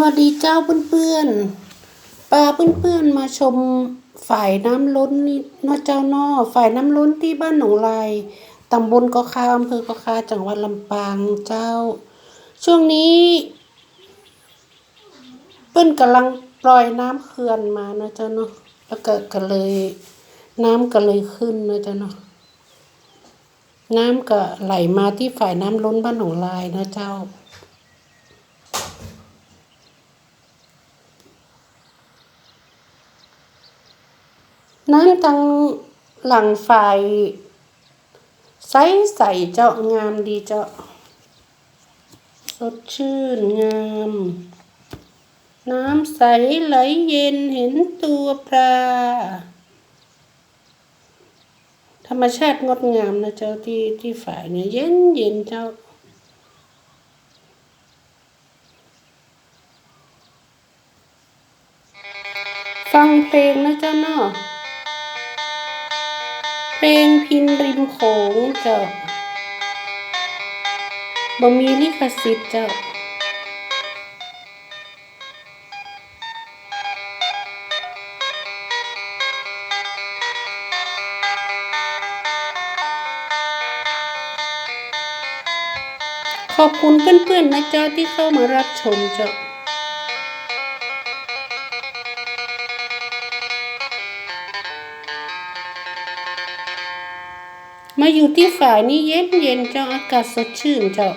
วัสดีเจ้าเพื่อนๆปลาเพื่อนๆมาชมฝ่ายน้ำล้นนี่เนอเจ้านอฝ่ายน้ำล้นที่บ้านหนองลายตำบลกอคาอำเภอกอคาจังหวัดลำปางเจ้า ช่วงนี้ เปิ้นกำลังปล่อยน้ำเขื่อนมาเนะเจ้าเนาะแล้วก็ก็เลย น้ำก็เลยขึ้นเนะเจ้าเนาะน้ำก็ไหลมาที่ฝ่ายน้ำล้นบ้านหนองลายนะเจ้า น้ำทางหลังฝ่ายใสใสเจ้างามดีเจ้าสดชื่นงาม น้ำใสไหลเย็นเห็นตัวปลา ธรรมชาติงดงามนะเจ้าที่ที่ฝ่ายเนี่ยเย็นเย็นเจ้าฟังเพลงนะเจ้าเนาะ ลงพินริมโขงเจ้าบ่มีลิขสิทธิ์เจ้าขอบคุณเพื่อนๆนะเจ้าที่เข้ามารับชมเจ้า มาอยู่ที่ฝ่ายนี้เย็นเย็นๆเจ้าอากาศสดชื่นเจ้า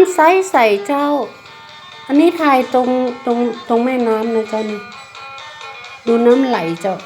ำใสใสเจ้า อันนี้ถ่ายตรงตรงตรงแม่น้ำนะเจ้านี่ดูน้ำไหลเจ้า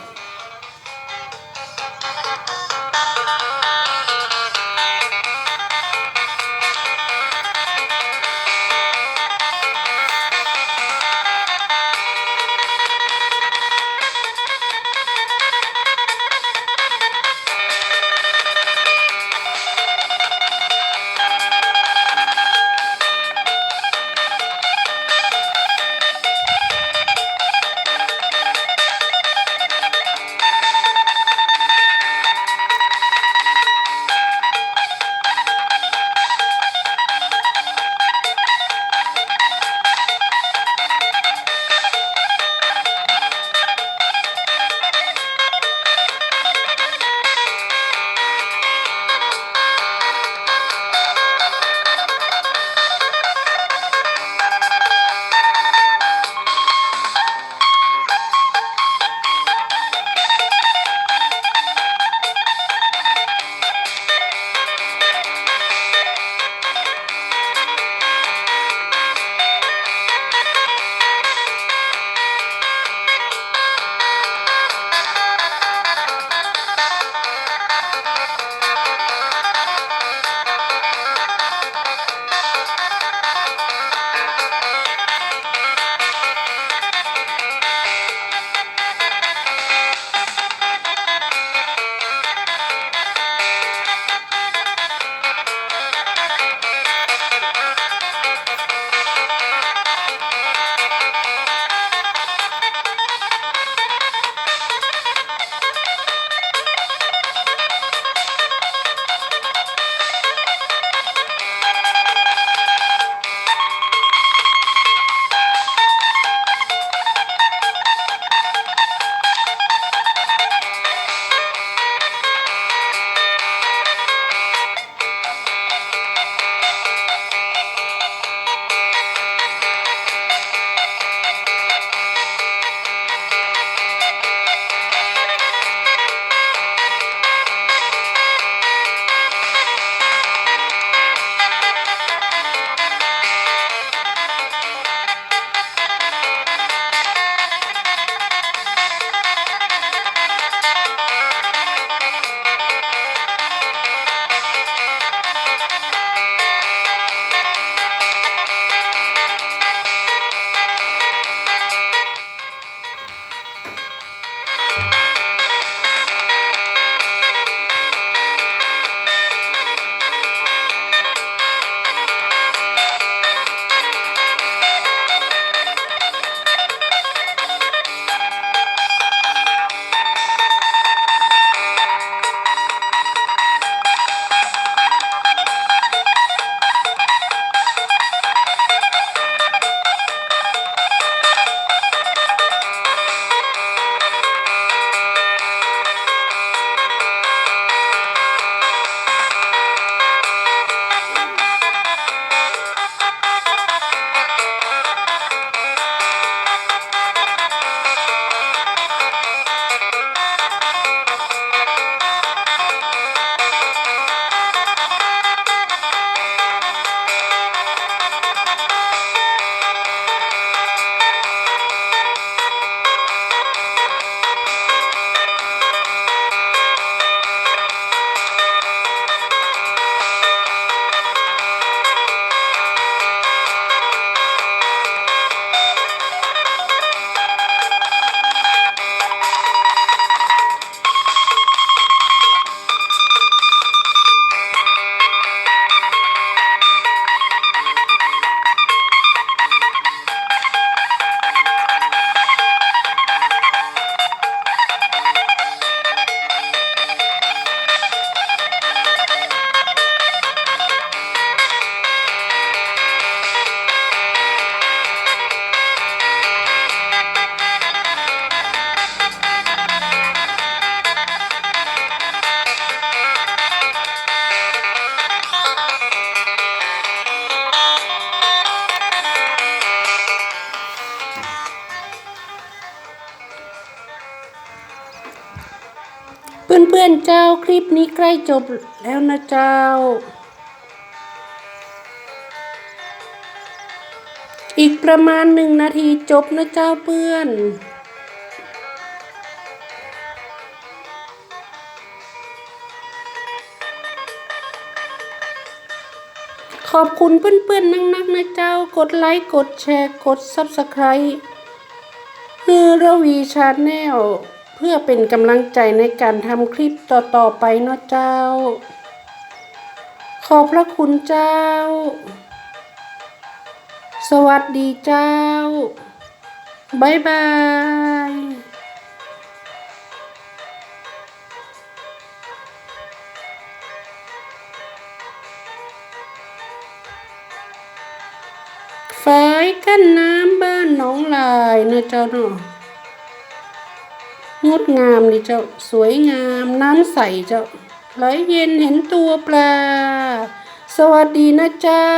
ลิปนี้ใกล้จบแล้วนะเจ้า อีกประมาณหนึ่งนาทีจบนะเจ้าเพื่อนขอบคุณเพื่อนๆ นักๆ นะเจ้า กดไลค์ กดแชร์ กด Subscribe คือระวีชาแนล พื่อเป็นกำลังใจในการทำคลิปต่อ ๆ ไปเนาะเจ้า ขอบพระคุณเจ้า สวัสดีเจ้า บ๊ายบายฝายกั้นน้ำบ้านหนองลายนะเจ้าเนาะ งดงามดิเจ้าสวยงามน้ำใสเจ้าไหลเย็นเห็นตัวปลา สวัสดีนะเจ้า